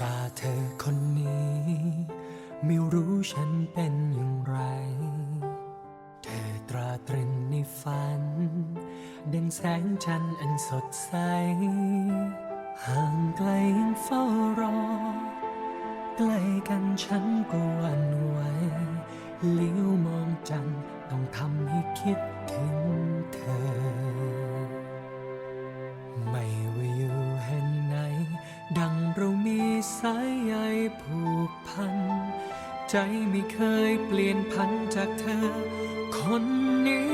ตาเธอคนนี้ ไม่รู้ฉันเป็นอย่างไร เธอตราตรึงในฝัน ดังแสงจันทร์อันสดใส ห่างไกลยังเฝ้ารอ ใกล้กันฉันก็หวันไหวเลี้ยวมองจันต้องทำให้คิดถึงเธอ ผูกพัน ใจไม่เคยเปลี่ยนพันจากเธอ คนนี้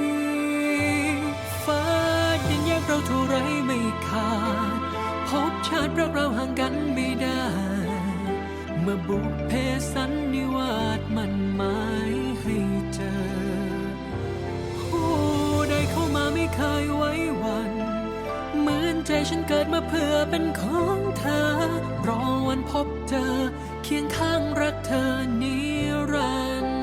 ฟ้ายังแยกเราเท่าไรไม่ขาด พบชาติรักเราห่างกันไม่ได้ เมื่อบุพเพสันนิวาสมันหมายให้เจอ ผู้ใดเข้ามาไม่เคย ใจฉันเกิดมาเพื่อเป็นของเธอ รอวันพบเจอเคียงข้างรักเธอนิรันดร์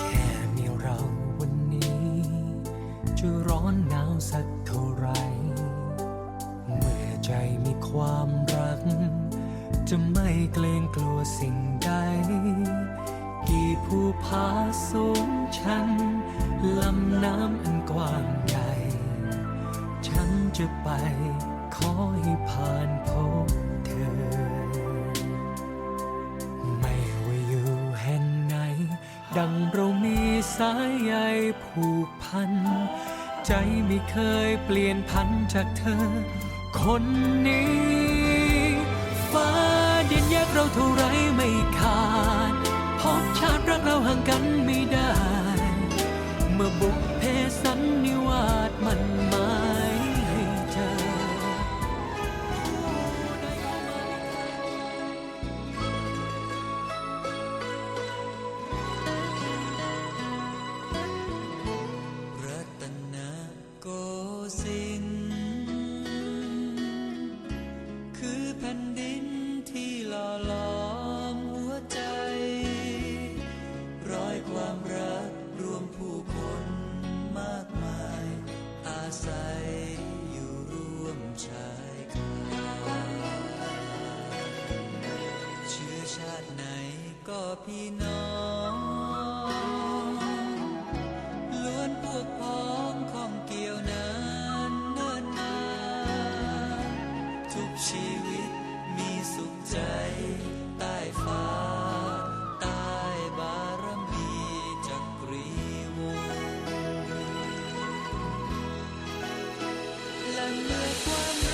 แค่มีเราวันนี้จะร้อนหนาวสักเท่าไหรเมื่อใจมีความรัก จะไม่เกรงกลัวสิ่งใด จะไป ขอให้ผ่านพบเธอ ไม่ว่าอยู่แห่งไหน ดังเรามีสายใยผูกพัน ใจไม่เคยเปลี่ยนพันจากเธอ คนนี้ ฟ้าดินแยกเราเท่า พี่น้องล้วนพวกพ้องของเกี่ยวนานเนิ่นนานทุกชีวิตมีสุขใจใต้ฟ้าใต้บารมีจักรีวงศ์และเมื่อ